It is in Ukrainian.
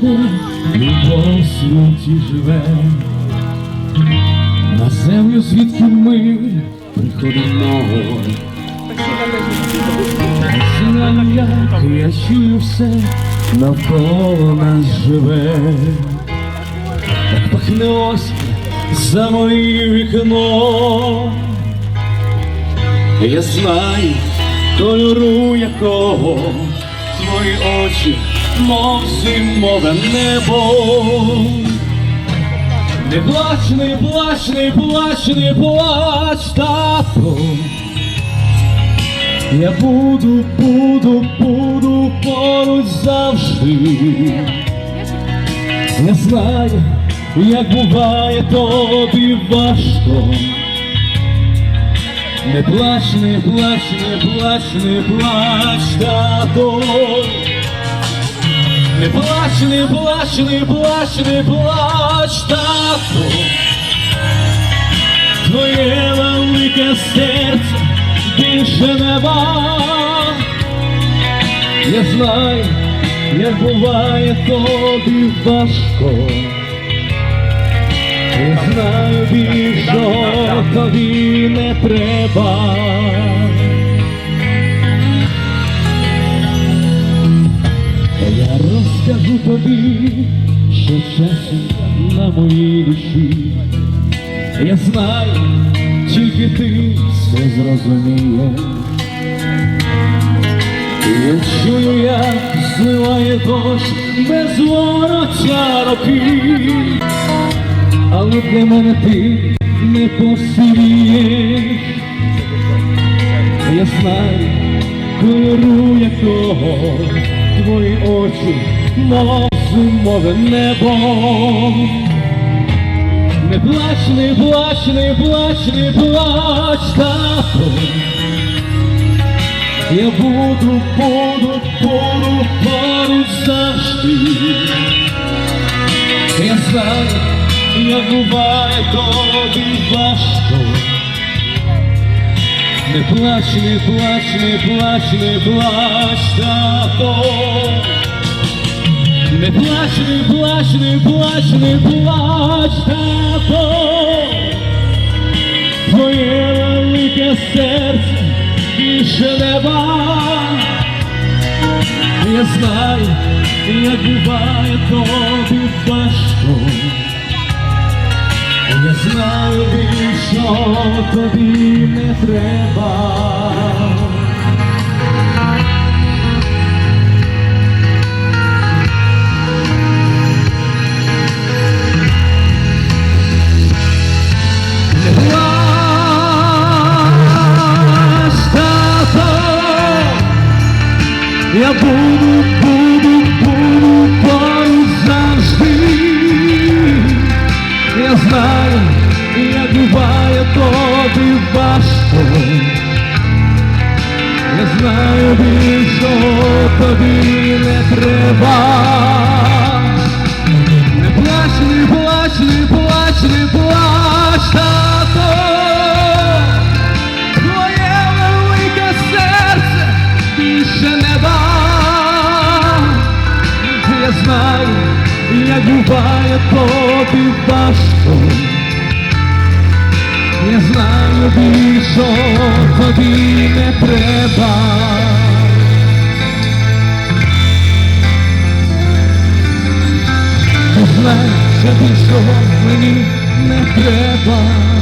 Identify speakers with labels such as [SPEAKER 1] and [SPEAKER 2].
[SPEAKER 1] де любов у світі живе, на землю, звідки ми приходимо. Знаю, як я чую все навколо нас живе, як пахне за моїм вікном. Я знаю, кольору якого твої очі, мов зимове небо. Не плач, не плач, не плач, не плач, тату. Я буду, буду, буду поруч завжди. Я знаю, як буває тобі важко. Не плач, не плач, не плач, не плач, тато. Не плач, не плач, не плач, не плач, тато. Твоє велике серце більше нема. Я знаю, як буває тобі важко. Я знаю більше тобі не треба. Я розкажу тобі, що часом на моїй душі. Я знаю, тільки ти все зрозумієш. Я чую, як зливає дощ без вороття роки, але для мене ти не посивієш. Я знаю, кольору якого твої очі, мов зимове небо. Не плач, не плач, не плач, не плач, тато. Я буду, буду, буду поруч завжди. Я знаю, як буває тобі важко. Не плач, не плач, не плач, не плач, тато. Не плач, не плач, не плач, не плач, тато. Твоє велике серце більше нема. Я знаю, як буває тобі важко. Я знаю, більше тобі не треба. Я буду, знаю, як буває тобі важко. Я знаю, більше тобі не треба. Не плач, не плач, не плач, не плач, тато. Твоє велике серце більше неба. Я знаю, як буває тобі важко. Я знаю, більше тобі не треба. Знай, що більшого мені не треба.